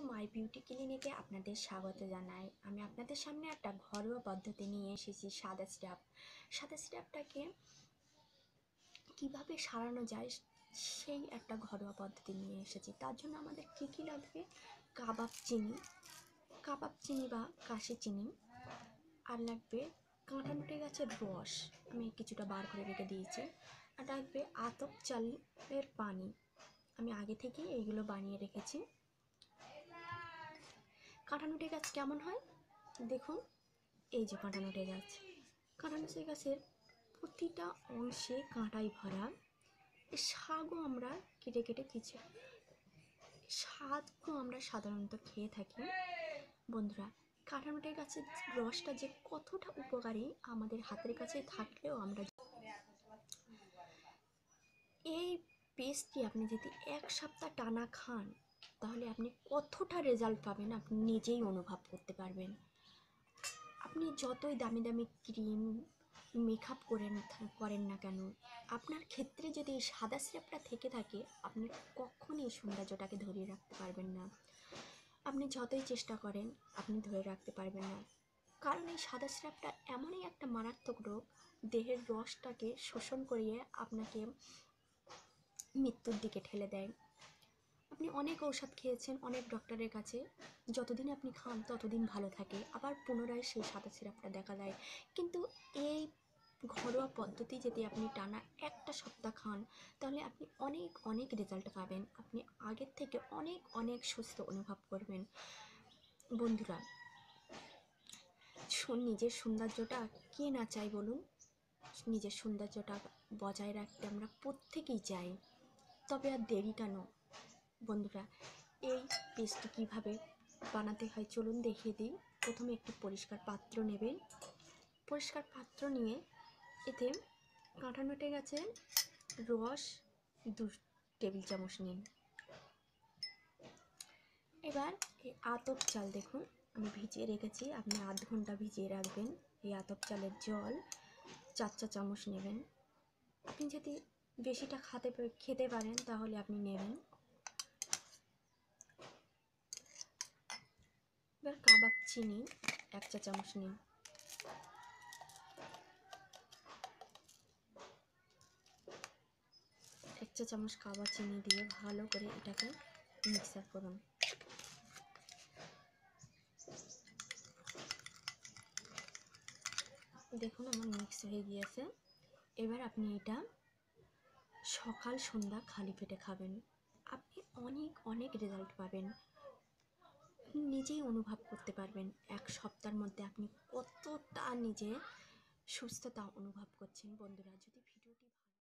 মাই beauty ক্লিনিকে আপনাদের স্বাগত জানাই। আমি আপনাদের সামনে একটা ঘরোয়া পদ্ধতি নিয়ে এসেছি, সাদা স্টাফ। সাদা স্টাফটাকে কীভাবে সারানো যায়, সেই একটা ঘরোয়া পদ্ধতি নিয়ে এসেছি। তার জন্য আমাদের কী কী লাগবে? কাবাব চিনি কাবাব চিনি বা কাশি চিনি। আর লাগবে কাঁটানুটে গাছের রস, আমি কিছুটা বার করে রেখে দিয়েছি। আর লাগবে আতপ চালের পানি, আমি আগে থেকে এইগুলো বানিয়ে রেখেছি। কাঁটানুটে গাছ কেমন হয়? দেখুন, এই যে কাঁটানুটে গাছ। কাঁটানুটে গাছের প্রতিটা অংশে কাঁটাই ভরা। শাকও আমরা কেটে কেটে কিছু শাকও আমরা সাধারণত খেয়ে থাকি। বন্ধুরা কাঁটানুটে গাছের রসটা যে কতটা উপকারী আমাদের হাতের কাছে থাকলেও আমরা এই পেস্টটি আপনি যদি এক সপ্তাহ টানা খান তাহলে আপনি কতটা রেজাল্ট পাবেন? আপনি নিজেই অনুভব করতে পারবেন। আপনি যতই দামি দামি ক্রিম মেকআপ করেন করেন না কেন, আপনার ক্ষেত্রে যদি এই সাদা সিরাপটা থেকে থাকে, আপনি কখনই সৌন্দর্যটাকে ধরে রাখতে পারবেন না। আপনি যতই চেষ্টা করেন, আপনি ধরে রাখতে পারবেন না। কারণ এই সাদা সিরাপটা এমনই একটা মারাত্মক রোগ, দেহের রসটাকে শোষণ করিয়ে আপনাকে মৃত্যুর দিকে ঠেলে দেয়। আপনি অনেক ঔষধ খেয়েছেন, অনেক ডক্টরের কাছে। যতদিন আপনি খান, ততদিন ভালো থাকে। আবার পুনরায় সেই সাদা সিরাপটা দেখা দেয়। কিন্তু এই ঘরোয়া পদ্ধতি যদি আপনি টানা একটা সপ্তাহ খান, তাহলে আপনি অনেক অনেক রেজাল্ট পাবেন। আপনি আগের থেকে অনেক অনেক সুস্থ অনুভব করবেন। বন্ধুরা নিজের সৌন্দর্যটা কে না চাই বলুন? নিজের সৌন্দর্যটা বজায় রাখতে আমরা প্রত্যেকেই চাই। তবে আর দেরি কেন? বন্ধুরা, এই পেস্টটি কীভাবে বানাতে হয় চলুন দেখিয়ে দিই। প্রথমে একটি পরিষ্কার পাত্র নেবেন। পরিষ্কার পাত্র নিয়ে এতে কাঁটা নটে গাছের রস, দু টেবিল চামচ নিন। এবার এই আতপ চাল দেখুন, আমি ভিজিয়ে রেখেছি, আপনি আধ ঘণ্টা ভিজিয়ে রাখবেন। এই আতপ চালের জল চার চা চামচ নেবেন। আপনি যদি বেশিটা খাতে খেতে পারেন, তাহলে আপনি নেবেন এবার কাবাব চিনি, এক চা চামচ নিন। এক চা চামচ কাবা চিনি দিয়ে ভালো করে এটাকে মিক্সার করুন। দেখুন আমার মিক্স হয়ে গিয়েছে। এবার আপনি এটা সকাল সন্ধ্যা খালি পেটে খাবেন। আপনি অনেক অনেক রেজাল্ট পাবেন। নিজেই অনুভব করতে পারবেন এক সপ্তাহের মধ্যে আপনি কতটা নিজে সুস্থতা অনুভব করছেন। বন্ধুরা, যদি